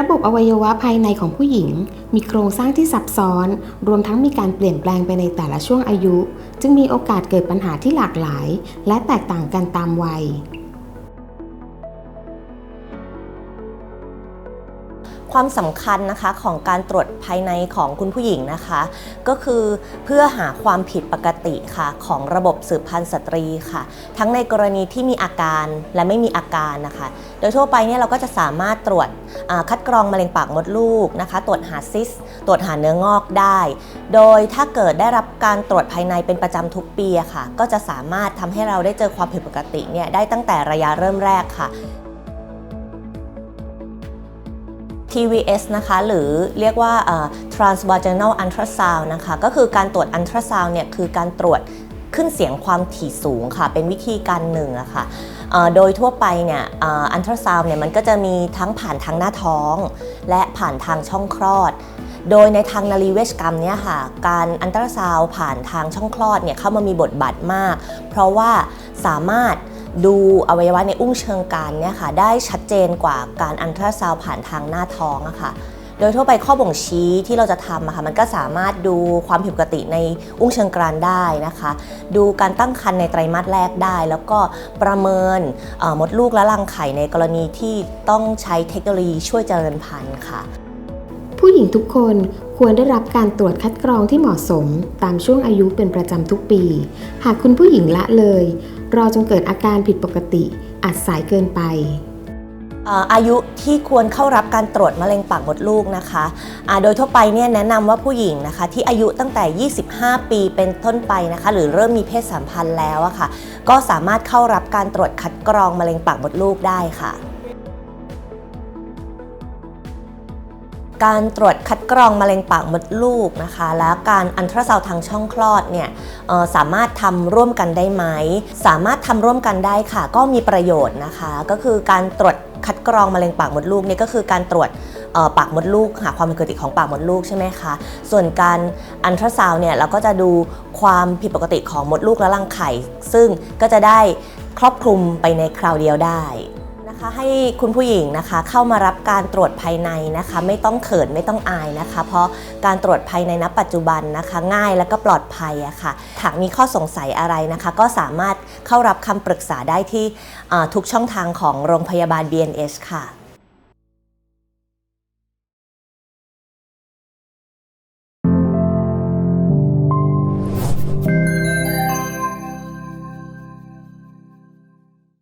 ระบบอวัยวะภายในของผู้หญิง มีโครงสร้างที่ซับซ้อน รวมทั้งมีการเปลี่ยนแปลงไปในแต่ละช่วงอายุ จึงมีโอกาสเกิดปัญหาที่หลากหลาย และแตกต่างกันตามวัย ความสำคัญนะคะของการตรวจภายในของคุณผู้หญิงนะคะ ก็คือเพื่อหาความผิดปกติค่ะของระบบสืบพันธุ์สตรีค่ะ ทั้งในกรณีที่มีอาการและไม่มีอาการนะคะ โดยทั่วไปเนี่ยเราก็จะสามารถตรวจคัดกรองมะเร็งปากมดลูกนะคะ ตรวจหาซิส ตรวจหาเนื้องอกได้ โดยถ้าเกิดได้รับการตรวจภายในเป็นประจำทุกปีค่ะ ก็จะสามารถทำให้เราได้เจอความผิดปกติเนี่ยได้ตั้งแต่ระยะเริ่มแรกค่ะ TVS นะคะหรือเรียกว่า transvaginal ultrasound นะคะก็คือการตรวจอันตราซาวเนี่ยคือการตรวจขึ้นเสียงความถี่สูงค่ะ เป็นวิธีการหนึ่งอะค่ะเอ่อโดยทั่วไปเนี่ยอันตราซาวเนี่ยมันก็จะมีทั้งผ่านทางหน้าท้อง และผ่านทางช่องคลอด โดยในทางนารีเวชกรรมเนี่ยค่ะการอันตราซาวผ่านทางช่องคลอดเนี่ยเข้ามามีบทบาทมาก เพราะว่าสามารถ ดูอวัยวะในอุ้งเชิงกรานเนี่ยค่ะได้ชัดเจนกว่าการอันตราซาวผ่านทางหน้าท้องอะค่ะโดยทั่วไปข้อบ่งชี้ที่เราจะทำอะค่ะมันก็สามารถดูความผิดปกติในอุ้งเชิงกรานได้นะคะ ดูการตั้งครรภ์ในไตรมาสแรกได้ แล้วก็ประเมินมดลูกและรังไข่ในกรณีที่ต้องใช้เทคโนโลยีช่วยเจริญพันธุ์ค่ะ ผู้หญิงทุกคนควรได้รับการตรวจคัดกรองที่เหมาะสมตามช่วงอายุเป็นประจำทุกปี หากคุณผู้หญิงละเลย รอจนเกิดอาการผิดปกติอาจสายเกินไปอายุที่ควรเข้ารับการตรวจมะเร็งปากมดลูกนะคะะโดยทั่วไปเนี่ยแนะนำว่าผู้หญิงนะคะ ที่อายุตั้งแต่ 25 ปีเป็นต้นไปนะคะ หรือเริ่มมีเพศสัมพันธ์แล้วอะค่ะ ก็สามารถเข้ารับการตรวจคัดกรองมะเร็งปากมดลูกได้ค่ะ การตรวจคัดกรองมะเร็งปากมดลูกนะคะ และการอันตราซาวทางช่องคลอดเนี่ยสามารถทำร่วมกันได้ไหม สามารถทำร่วมกันได้ค่ะ ก็มีประโยชน์นะคะ ก็คือการตรวจคัดกรองมะเร็งปากมดลูกเนี่ยก็คือการตรวจปากมดลูกหาความผิดปกติของปากมดลูกใช่ไหมคะ ส่วนการอันตราซาวเนี่ยเราก็จะดูความผิดปกติของมดลูกและรังไข่ ซึ่งก็จะได้ครอบคลุมไปในคราวเดียวได้ นะคะให้คุณผู้หญิงนะคะเข้ามารับการตรวจภายในนะคะ ไม่ต้องเขินไม่ต้องอายนะคะ เพราะการตรวจภายในณปัจจุบันนะคะ ง่ายและก็ปลอดภัยอะค่ะหากมีข้อสงสัยอะไรนะคะ ก็สามารถเข้ารับคำปรึกษาได้ที่ทุกช่องทางของโรงพยาบาล BNH ค่ะ